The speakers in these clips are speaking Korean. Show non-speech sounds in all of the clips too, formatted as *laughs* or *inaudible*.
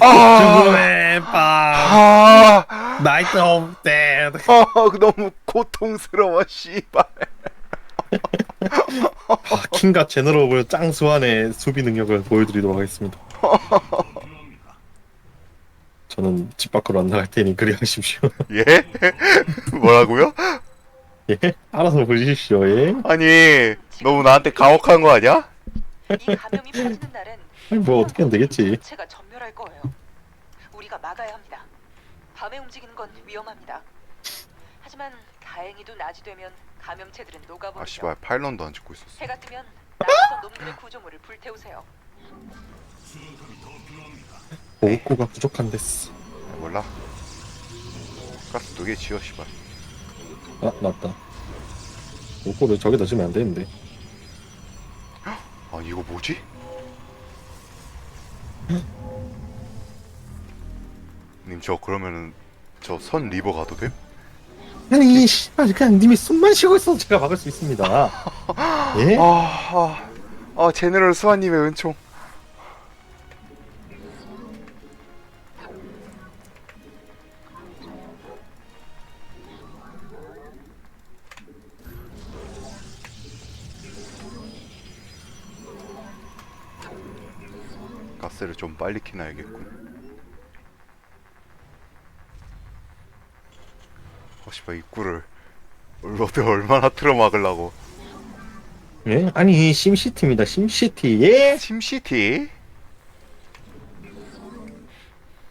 아, 죽음의 밤 아, 나이트 오브 데드 아, 너무 고통스러워, 씨발. 아, 킹과 제너럴을 짱수환의 수비 능력을 보여드리도록 하겠습니다 저는 집 밖으로 안 나갈 테니 그리 하십시오 예? 뭐라고요? 예? 알아서 보십시오 예? 아니, 너무 나한테 가혹한 거 아니야? 이 감염이 퍼지는 날엔 아니 뭐 어떻게 하면 되겠지 체가 전멸할 거예요. 우리가 막아야 합니다. 밤에 움직이는 건 위험합니다. 하지만 다행히도 낮이 되면 감염체들은 아, 녹아버리죠. 씨발, 파일런도 안 찍고 있었어. 해가 뜨면 나가서 놈들의 구조물을 불태우세요. 보급고가 부족한 데스 몰라. 가스 두 개 지어, 씨발. 아 맞다 보급고를 저기다 주면 안 되는데 아니, 이거 뭐지? 님, 저 그러면은 저 선 리버 가도 됨? 아니 씨발 그냥 님이 숨만 쉬고 있어도 제가 막을 수 있습니다 *laughs* 예? 아, 아, 아, 제네럴 수아님의 은총. 가스를 좀 빨리 키나야겠군. 어, 씨발, 입구를 로드 얼마나 틀어 막으려고. 예? 아니 심시티입니다 심시티 예? 심시티?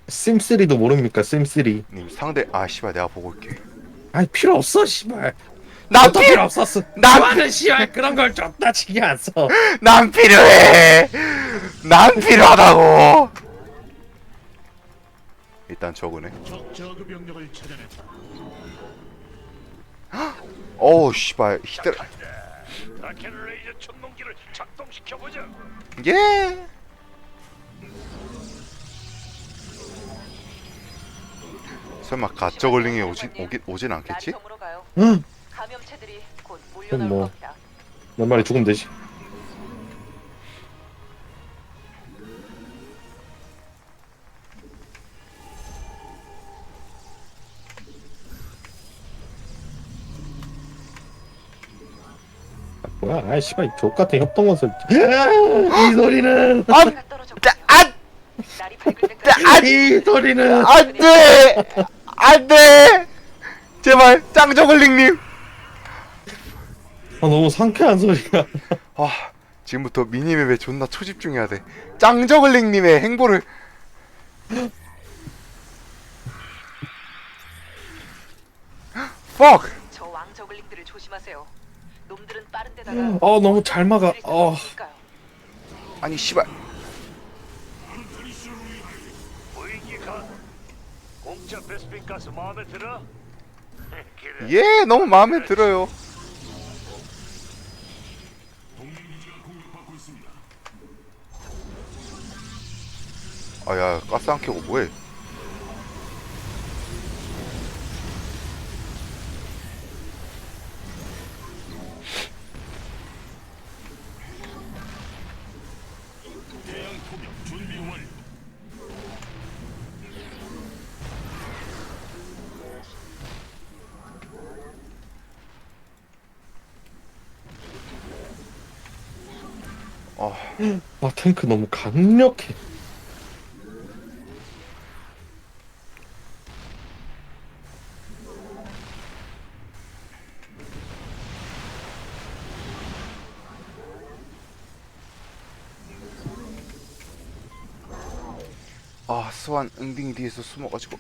심3도 모릅니까 심3 님 상대 아 씨발 내가 보고 올게 아니 필요 없어 씨발 난, 어떤 필요 없었어 난- 나는 씨발 그런 걸 줬다 치게 안써 *laughs* 난 필요해 난 필요하다고 일단 적으네 적 저그 병력을 찾아냈다. 어우 씨발 보자. 예 설마 가짜걸링이 오진 오긴 오진 않겠지? 응 감염체들이 곧 그럼 몰려날 뭐. 겁니다. 몇 마리 죽으면 되지 아, 아이 씨발 이 족같은 협동건설. *gasps* 이 소리는. 아, 떨어졌고 자, 아, 날이 밝을 때까지 아, 이 소리는. 안 돼! 안 돼! 제발 짱저걸링님. 아, 너무 상쾌한 소리야. 아 지금부터 미니맵에 존나 초집중해야 돼. 짱저글링님의 행보를. *gasps* Fuck! 저 왕저글링들을 조심하세요. 놈들은 빠른 데다가 어 너무 잘 막아 어 어. 아니 씨발 보이기가 공짜 베스핀 가스 마음에 들어? 그래. 예 너무 마음에 들어요 아야 가스 안 켜고 뭐해 아 아, 탱크 너무 강력해. 아, 스완 응딩 뒤에서 숨어가지고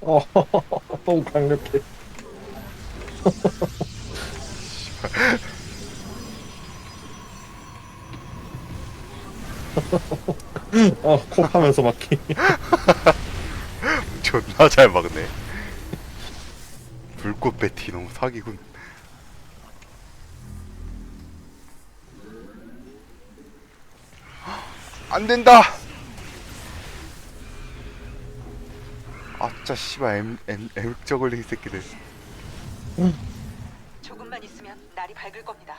어 *laughs* 너무 강력해. *laughs* 어콕 하면서 막히. *laughs* 존나 잘 막네. 불꽃 배티 너무 사기군. 안 된다 아짜 씨발 엠, 엠, 엠저글링 새끼들 조금만 있으면 날이 밝을 겁니다.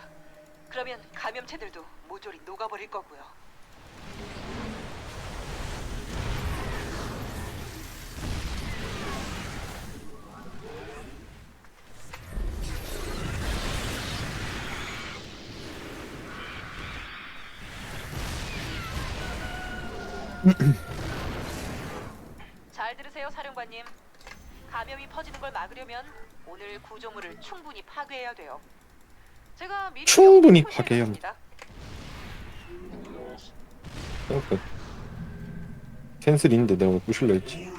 그러면 감염체들도 모조리 녹아버릴 거고요. *clears throat* 사령관님. 감염이 퍼지는 걸 막으려면 오늘 구조물을 충분히 파괴해야 돼요. 제가 미리 충분히 파괴해야 놨습니다. 그 캔슬 있는데 내가 왜 부실려 했지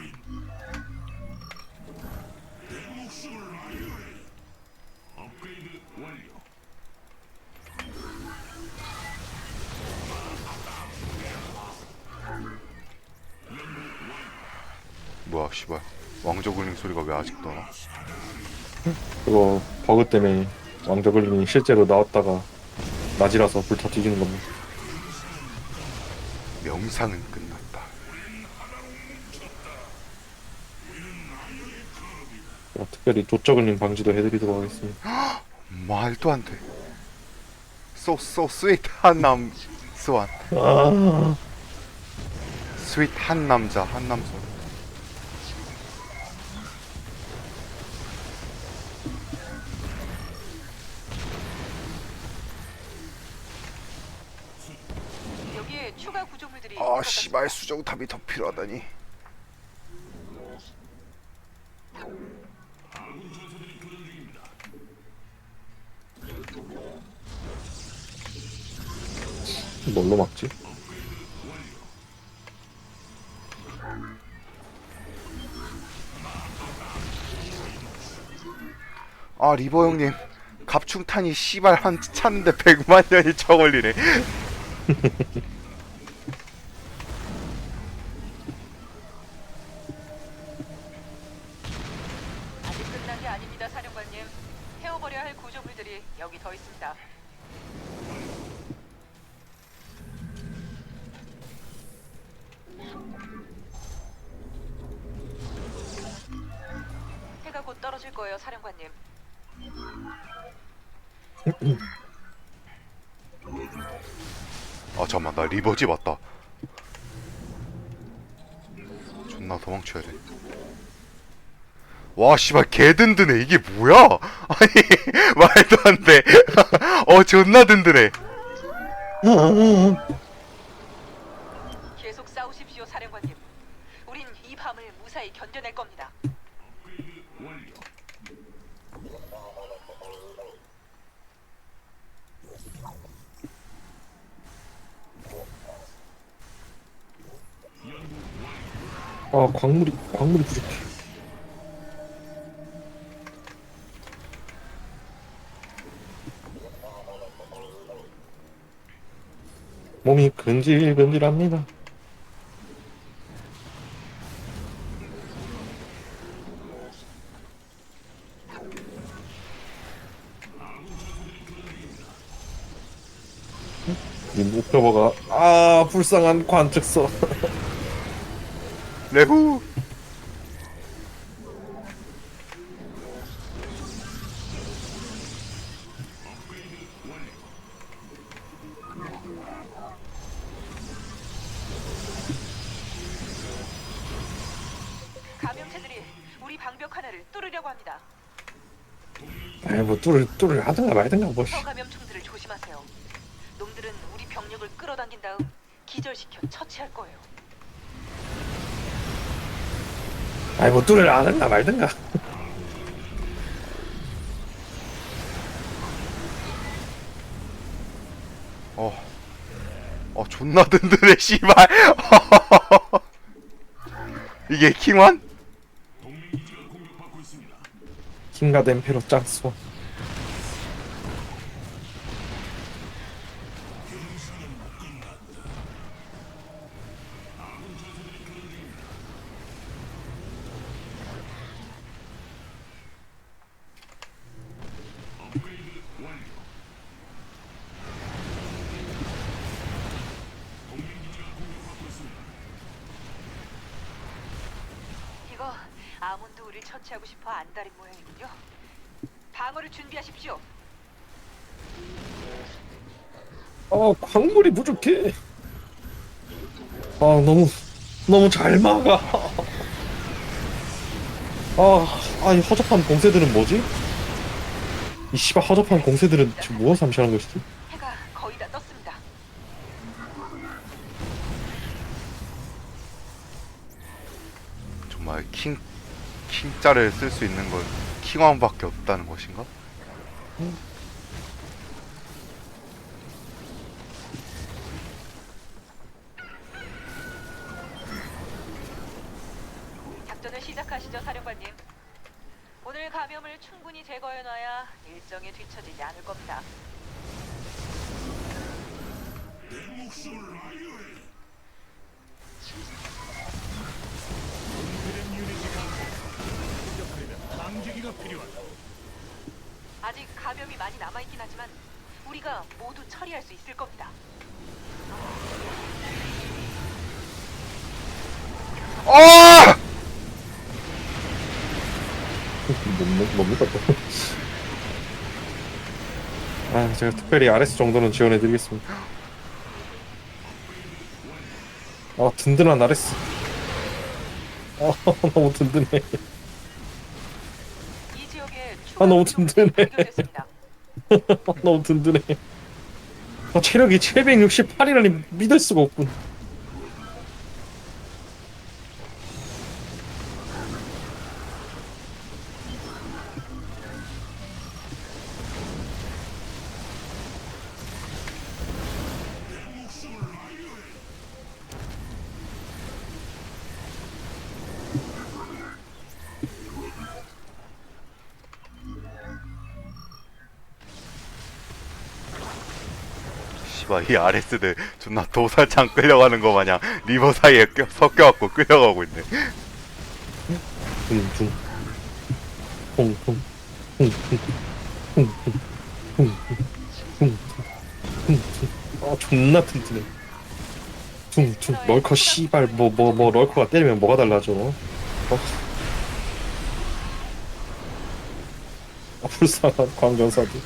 뭐야 씨발. 왕저글링 소리가 왜 아직도 나? 그거 버그 때문에 왕저글링이 실제로 나왔다가 낮이라서 불타 뒤지는 겁니다. 명상은 끝났다. 제가 특별히 조저글링 방지도 해드리도록 하겠습니다. *gasps* 말도 안돼. So so sweet 한남 스완. 아. 스윗 한 남자 한 남자 추가 구조물들이 아. 씨발 수정탑이 더 필요하다니 뭘로 막지? 아 리버 형님 갑충탄이 씨발 한 차는데 *laughs* 100만 년이 쳐 걸리네 *laughs* 더 있습니다. 해가 곧 떨어질 거예요, 사령관님. 아 잠깐만 나 리버지 맞다 존나 도망쳐야 돼 와 씨발 개 든든해. 이게 뭐야? *laughs* 아니 말도 안 돼 어 *laughs* 존나 든든해. 계속 싸우십시오, 사령관님. 우린 이 밤을 무사히 견뎌낼 겁니다. 아 광물이 광물이 부족해 몸이 근질근질합니다. 이 목표버가 아 불쌍한 관측서 *laughs* 레후 뚫으려고 합니다. 아이 뭐 뚫을 뚫을 하든가 말든가 뭐 씨. 저감염충들을 조심하세요. 놈들은 우리 병력을 끌어당긴 다음 기절시켜 처치할 거예요. 아이 뭐 뚫을 하든가 말든가 어. 어 존나 든든해 씨발 *laughs* 이게 킹원? 동맹기지가 공격받고 있습니다. 킹과 댐페로 짝수 업그레이드 완료. 동맹기지가 공격받고 있습니다. 이거 아몬드 우리를 처치하고 싶어 안달인 모양이군요. 방어를 준비하십시오. 아 광물이 부족해 아 너무 너무 잘 막아 아 아니 허접한 공세들은 뭐지? 이 씨발 허접한 공세들은 지금 무엇을 함시하는 것이지? 해가 거의 다 떴습니다. 정말 킹 킹자를 쓸 수 있는 건 킹왕밖에 없다는 것인가? 작전을 시작하시죠, 사령관님. 오늘 감염을 충분히 제거해놔야 뒤처지지 않을 겁니다. 방지기가 필요하다. 아직 감염이 많이 남아있긴 하지만 우리가 모두 처리할 수 있을 겁니다. 아! 뭡니까, 뭡니까 또? 아, 제가 특별히 RS 정도는 지원해드리겠습니다. 아, 든든한 RS. 아, *laughs* 너무 든든해. 이 지역에 아, 너무 든든해. 발견됐습니다. *laughs* 너무 든든해. 아, 체력이 768이라니 믿을 수가 없군. 씨발 이 RS들 존나 도살창 끌려가는 거 마냥 리버 사이에 껴, 섞여갖고 끌려가고 있네. 아, 존나 튼튼해. 퉁퉁. 럴커 씨발 뭐 뭐 뭐 럴커가 때리면 뭐가 달라져? 어? 아, 불쌍한 광전사들.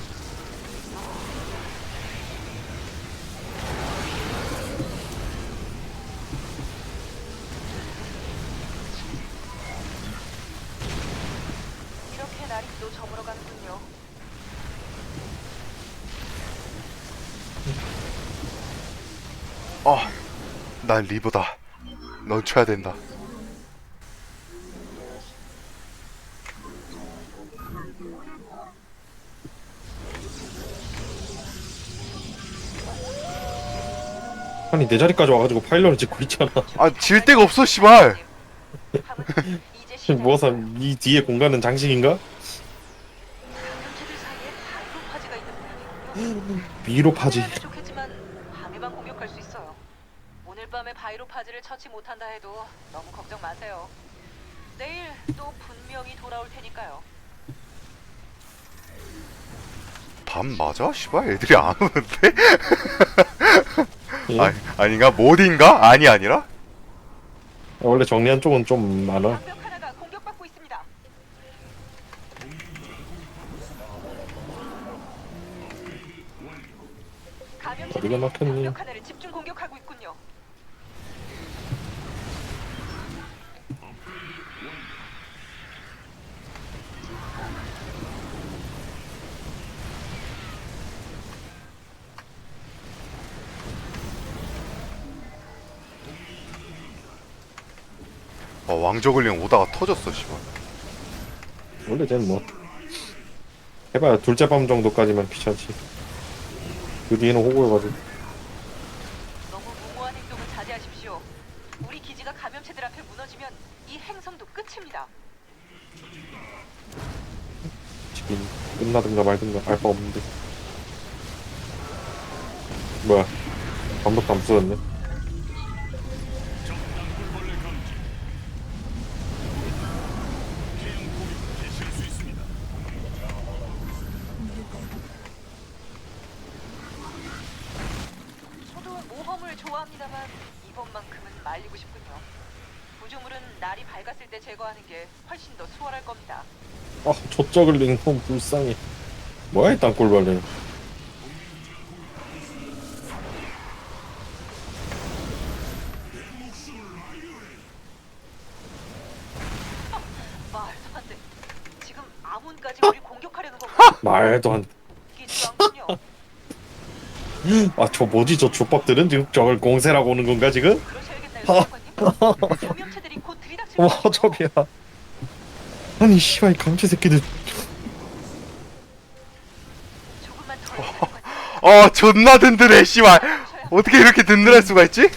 난 리버다. 넌 쳐야 된다. 아니 내 자리까지 와가지고 파일런을 찍고 있잖아. 아, 질 데가 없어, 씨발. *laughs* 시작. 무엇아 이 뒤에 공간은 장식인가? 사이에 바이로파지 바이로파지를 처치 못한다 해도 너무 걱정 마세요. 내일 또 분명히 돌아올 테니까요. 밤 맞아? 씨발 애들이 안 오는데? 예? 아니, 아닌가? 모딘가? 아니 아니라? 원래 정리한 쪽은 좀 많아. 방벽 하나가 공격받고 있습니다. 감염체들이 어디가 막혔니? 방벽 하나를 왕저글링 오다가 터졌어, 씨발. 원래 쟤는 뭐 해봐야 둘째 밤 정도까지만 귀찮지. 그 뒤에는 호구여가지고. 말리고 싶군요. 구조물은 날이 밝았을 때 제거하는 게 훨씬 더 수월할 겁니다. 아 조쩍을링 홈 불쌍해 뭐야 이 땅굴벌레 말도 안 돼. 지금 아문까지 우리 공격하려는 건가? 말도 안 웃기지도 않군요. 아 저 뭐지 저 족밥들은 지금 저걸 공세라고 오는 건가 지금? 그러 셔야겠나요, 사령관님? 감염체들이 곧 들이닥칠 와. 저비야 아니 씨발 이 감치 새끼들 조금만 더 사령관님. 어 존나 든든해 씨발 어떻게 이렇게 든든할 수가 있지?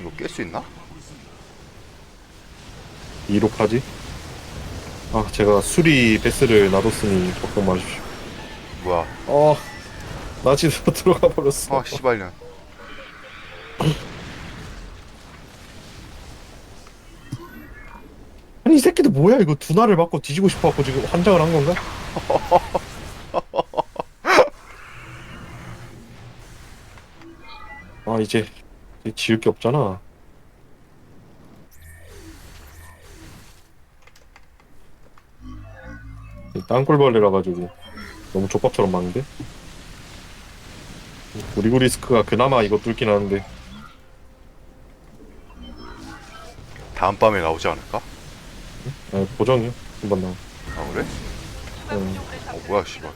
이거 깰 수 있나? 이록하지? 아 제가 수리 베스를 놔뒀으니 걱정 마십시오 뭐야? 어 나지도 *laughs* 들어가 버렸어. 아 씨발년. *clears throat* 아니 이 새끼들 뭐야? 이거 두나를 맞고 뒤지고 싶어갖고 지금 환장을 한 건가? *laughs* 아 이제, 이제 지을 게 없잖아. 이 땅굴벌레라 가지고 너무 족밥처럼 많은데? 우리구리스크가 그나마 이거 뚫긴 하는데 다음 밤에 나오지 않을까? 아, 보정이요 한번 나와 아 그래? 추가 음. 어, 뭐야, 씨발.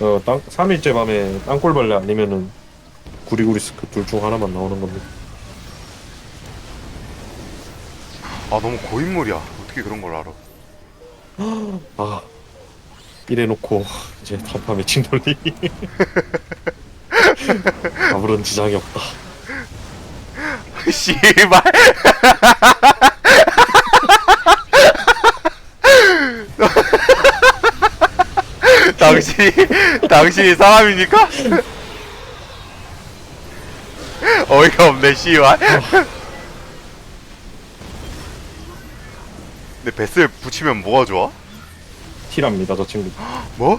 어, 땅, 3일째 밤에 땅굴벌레 아니면은 구리구리스크 둘 중 하나만 나오는 겁니다. 아 너무 고인물이야 어떻게 그런 걸 알아 아, 이래놓고 이제 단밤에 칭 돌리기. 아무런 지장이 없다. 씨발 *laughs* 당신이 당신이 사람입니까? *laughs* 어이가 없네 씨발 베스를 붙이면 뭐가 좋아? 티랍니다, 저 친구. 뭐?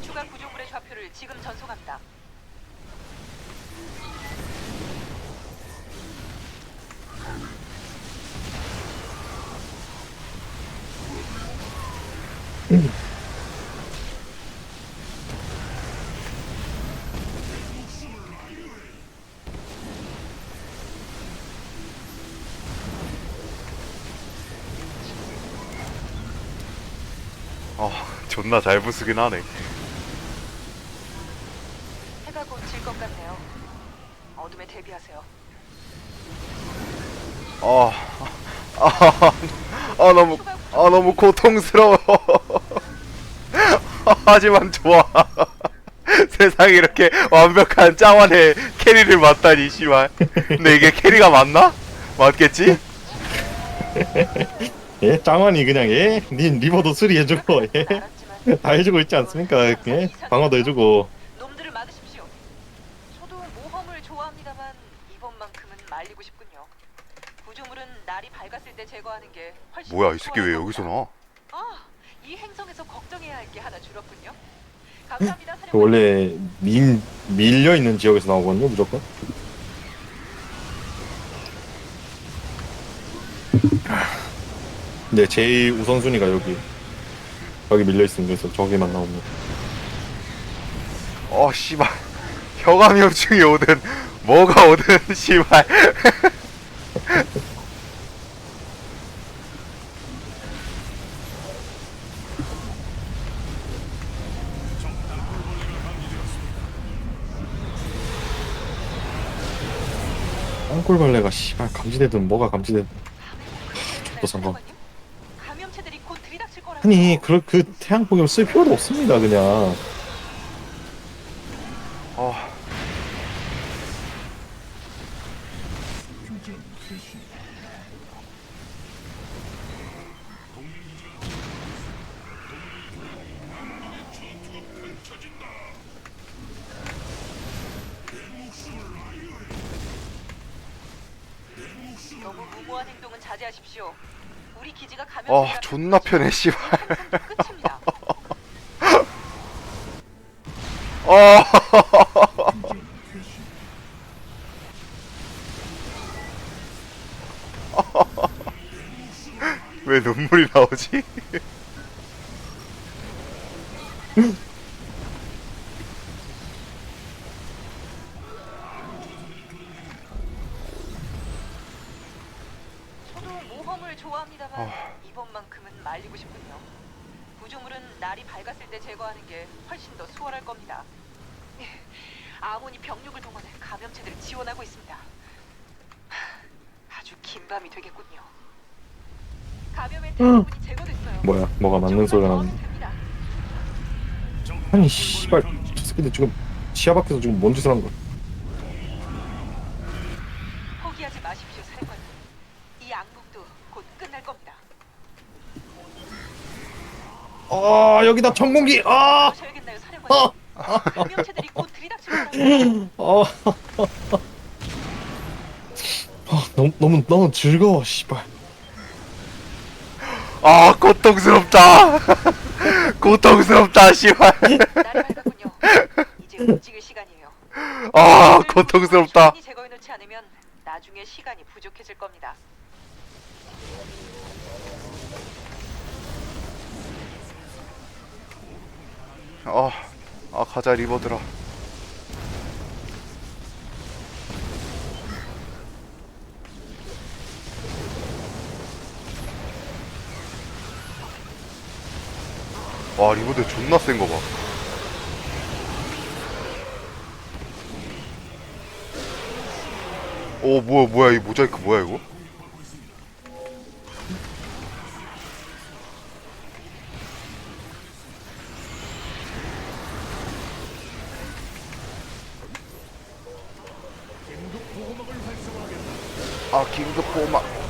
추가 구조물의 좌표를 지금 전송합니다. *clears throat* 존나 잘 부수긴 하네 해가 곧 질 것 같네요. 어둠에 대비하세요. 아, 아, 아 너무 아 너무 고통스러워. *laughs* 하지만 좋아. *laughs* 세상에 이렇게 완벽한 짱완의 캐리를 맞다니 씨발. 근데 이게 캐리가 맞나? 맞겠지? 예, 짱환이 그냥 예, 닌 리버도 수리해주고 예, 알았지만 *laughs* 다 해주고 있지 않습니까? 예, 방어도 해주고. 놈들을 막으십시오. 저도 모험을 좋아합니다만 이번만큼은 말리고 싶군요. 구조물은 날이 밝았을 때 제거하는 게 훨씬 뭐야 더이 새끼 왜 수월할 여기서 겁니다. 나와? 아, 이 행성에서 걱정해야 할 게 하나 줄었군요. 감사합니다, 그 사령관님. 원래 민 밀려 있는 지역에서 나오거든요, 무조건. 근데 제일 우선순위가 여기 여기 밀려 있으면 그래서 저기만 나오면 어 씨발. *laughs* 혀감염증이 오든 뭐가 오든 *laughs* 씨발. 땅굴벌레가 씨발 감지되든 뭐가 감지되든 또 상관. 사령관님? 감염체들이 곧 들이닥칠 거라고. 아니 그, 그 태양 폭염 쓸 필요도 없습니다 그냥 아. 너무 무모한 행동은 자제하십시오. 우리 기지가 감염 어 존나 편해 씨발 끝입니다. *laughs* *laughs* 어 왜 눈물이 나오지? *laughs* 하, 아주 긴 밤이 되겠군요. 감염의 대부분이 제거됐어요. 뭐야 뭐가 맞는 소리가 나네. 아니 씨발 저 새끼들 지금 지하 밖에서 지금 뭔 짓을 한 거야 포기하지 마십시오, 사령관님. 이 악몽도 곧 끝날 겁니다. 아 여기다 전공기 아 그러셔야겠나요, 사령관님? 감염체들이 곧 들이닥칠 거라고요. *laughs* 어. 아, 너무 너무 너무 즐거워 씨발 아 고통스럽다. *laughs* 고통스럽다 씨발. 날이 밝았군요. 이제 움직일 시간이에요. 아 고통스럽다. 충분히 제거해 놓지 않으면 나중에 시간이 부족해질 겁니다. 아, 아 가자 리버들아. 와 리버들 존나 센 거 봐. 오 뭐야 뭐야 이 모자이크 뭐야 이거? 아 긴급 보호막.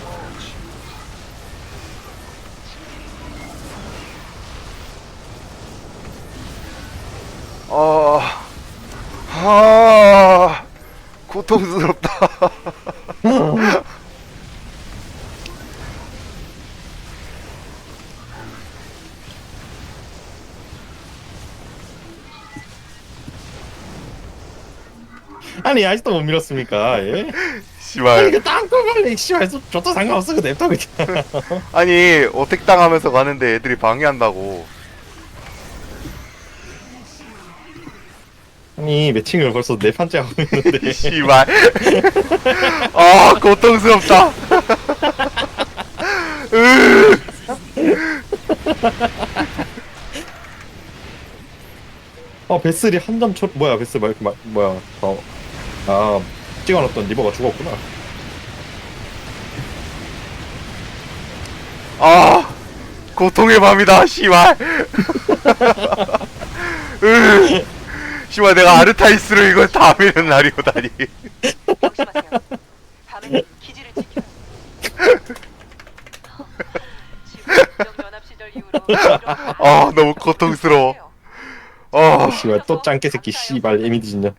아, 고통스럽다. *laughs* 아니 아직도 못 밀었습니까 예? 아니 씨발. 그 땅콩 갈래 씨발 저- 저도 상관없어 그 냅둬 그냥 아니 어택 당하면서 가는데 애들이 방해한다고. 아니 매칭을 벌써 네 판째 하고 있는데 *laughs* 씨발. 아 고통스럽다. 으. 아 베슬이 한점초 뭐야 베슬 뭐 이렇게 마, 뭐야 어, 아 찍어놨던 리버가 죽었구나 아 고통의 밤이다 씨발. *laughs* 으. 씨발 내가 아르타이스로 이걸 다 미는 날이 오다니. 조심하세요. 밤에는 기지를 지켜요. 지금 국정연합 시절 이후로 이런 아 너무 고통스러워. 아, 씨발 또 짱깨 새끼 씨발 에미디 진냐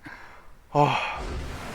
아